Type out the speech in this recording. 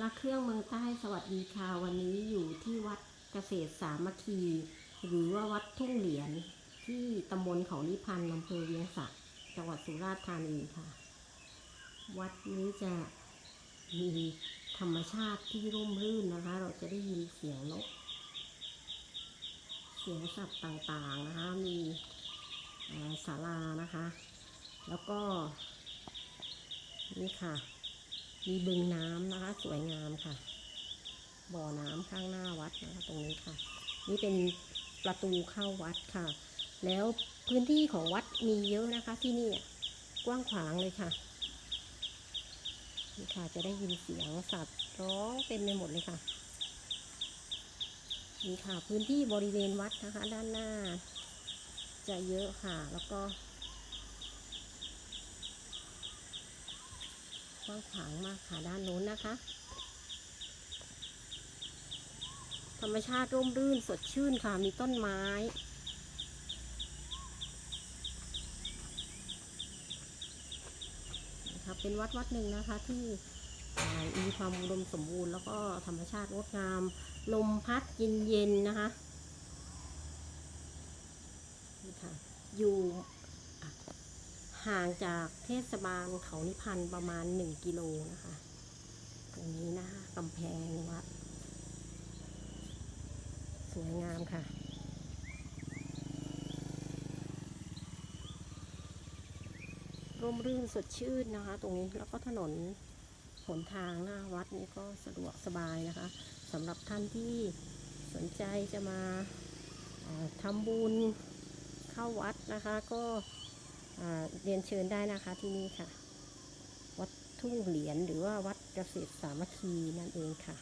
รักเครื่องเมืองใต้สวัสดีค่ะวันนี้อยู่ที่วัดเกษตรสามัคคี หรือว่าวัดทุ่งเหรียญที่ตำบลเขานิพันธ์อำเภอเวียงสะจังหวัดสุราษฎร์ธานีค่ะ วัดนี้จะมีธรรมชาติที่ร่มรื่นนะคะ เราจะได้ยินเสียงนกเสียงสัตว์ต่างๆนะคะ มีศาลานะคะ แล้วก็นี่ค่ะ มีบึงน้ำนะคะ สวยงามค่ะ บ่อน้ำข้างหน้าวัดนะคะตรงนี้ค่ะ นี่เป็นประตูเข้าวัดค่ะ แล้วพื้นที่ของวัดมีเยอะนะคะ ที่นี่กว้างขวางเลยค่ะนี่ค่ะจะได้ยินเสียงสัตว์ร้องเต็มไปหมดเลยค่ะนี่ค่ะพื้นที่บริเวณวัดนะคะ ด้านหน้า จะเยอะค่ะแล้วก็ ว้างขวางมากค่ะด้านโน้นนะคะ ธรรมชาติร่มรื่นสดชื่นค่ะมีต้นไม้นะคะเป็นวัดวัดหนึ่งนะคะที่มีความอุดมสมบูรณ์แล้วก็ธรรมชาติงดงาม ลมพัดเย็นๆนะคะนี่ค่ะอยู่ ห่างจากเทศบาลเขานิพันธ์ประมาณหนึ่งกิโลนะคะ ตรงนี้นะคะกำแพงวัดสวยงามค่ะร่มรื่นสดชื่นนะคะ ตรงนี้แล้วก็ถนนหนทางหน้าวัดนี้ก็สะดวกสบายนะคะสำหรับท่านที่สนใจจะมาทำบุญเข้าวัดนะคะก็ เรียนเชิญได้นะคะที่นี่ค่ะ วัดทุ่งเหรียญหรือว่าวัดเกษตรสามัคคีนั่นเองค่ะ